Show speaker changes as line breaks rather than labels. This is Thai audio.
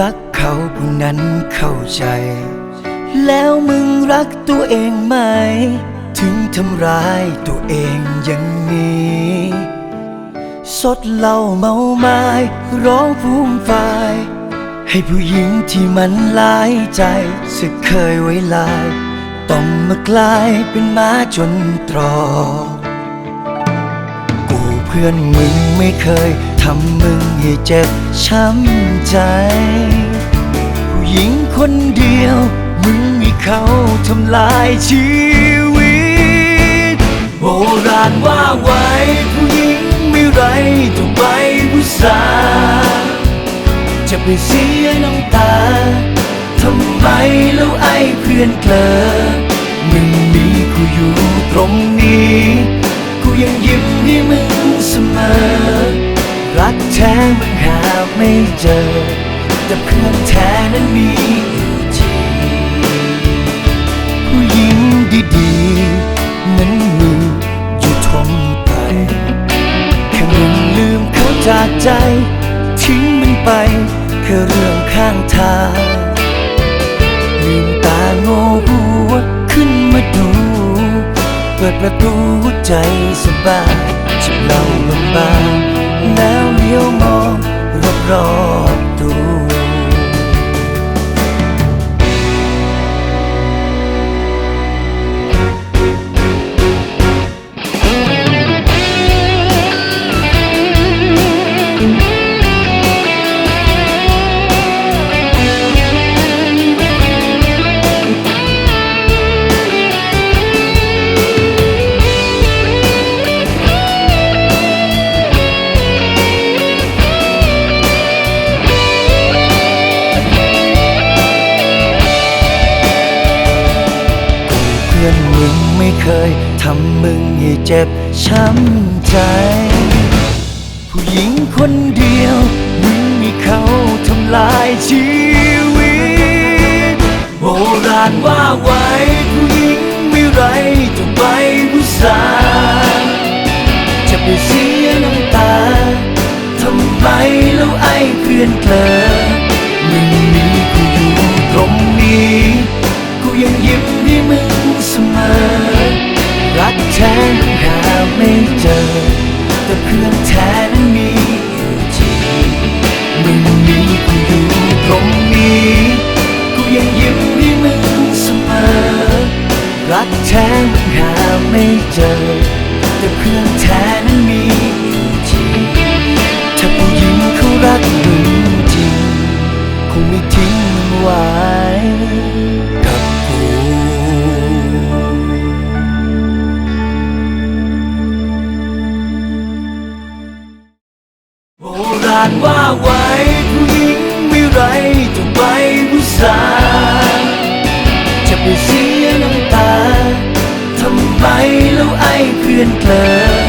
รักเขาผู้นั้นเข้าใจ แล้วมึงรักตัวเองไหม ถึงทำร้ายตัวเองอย่างนี้ สดเหล้าเมาไม้ร้องฟูมฟาย ให้ผู้หญิงที่มันหลายใจสึกเคยไว้ลาย ต้องมากลายเป็นม้าจนตรอก พื่อนมึงไม่เคยทำมึงให้เจ็บช้ำใจ ผู้หญิงคนเดียว มึงมีเขาทำลายชีวิต โบราณว่าไว้ ผู้หญิงไม่ไรต้องไปผู้สาจะไปเสียน้ำตาทำไมแล้วไอ้เพื่อนเกลอมึงมีกูอยู่ตรงนี้ กูยังยิ้มให้มึง เสมอ รักแท้มึงหาไม่เจอ แต่เพื่อนแท้นั้นมีอยู่จริงผู้หญิงดีๆ นั้นมีอยู่ทนไป แค่มึงลืมเขาจากใจ ทิ้งมันไปแค่เรื่องข้างทางลืมตาโง่หัวขึ้นมาดู เปิดประตูใจสบาย จะเเคยทำมึงให้เจ็บช้ำใจ ผู้หญิงคนเดียว มึงมีเขาทำลายชีวิต โบราณว่าไว้ ผู้หญิงไม่ไรต้องไปผู้สาจะไปเสียน้ำตา ทำไมแล้วไอ้เพื่อนเกลอ มึงเสมอ รักแท้มึงหาไม่เจอ แต่เพื่อนแท้นั้นมีอยู่จริงมึงมีกูอยู่ตรงนี้ กูยังยิ้มให้มึงเสมอ รักแท้มึงหาไม่เจอ แต่เพื่อนแท้นั้นมี ราณว่าไว้ผู้หญิงไม่ไรจะไปผู้สาจะไปเสียน้ำตา ทำไมแล้วไอ้เพื่อนเกลอ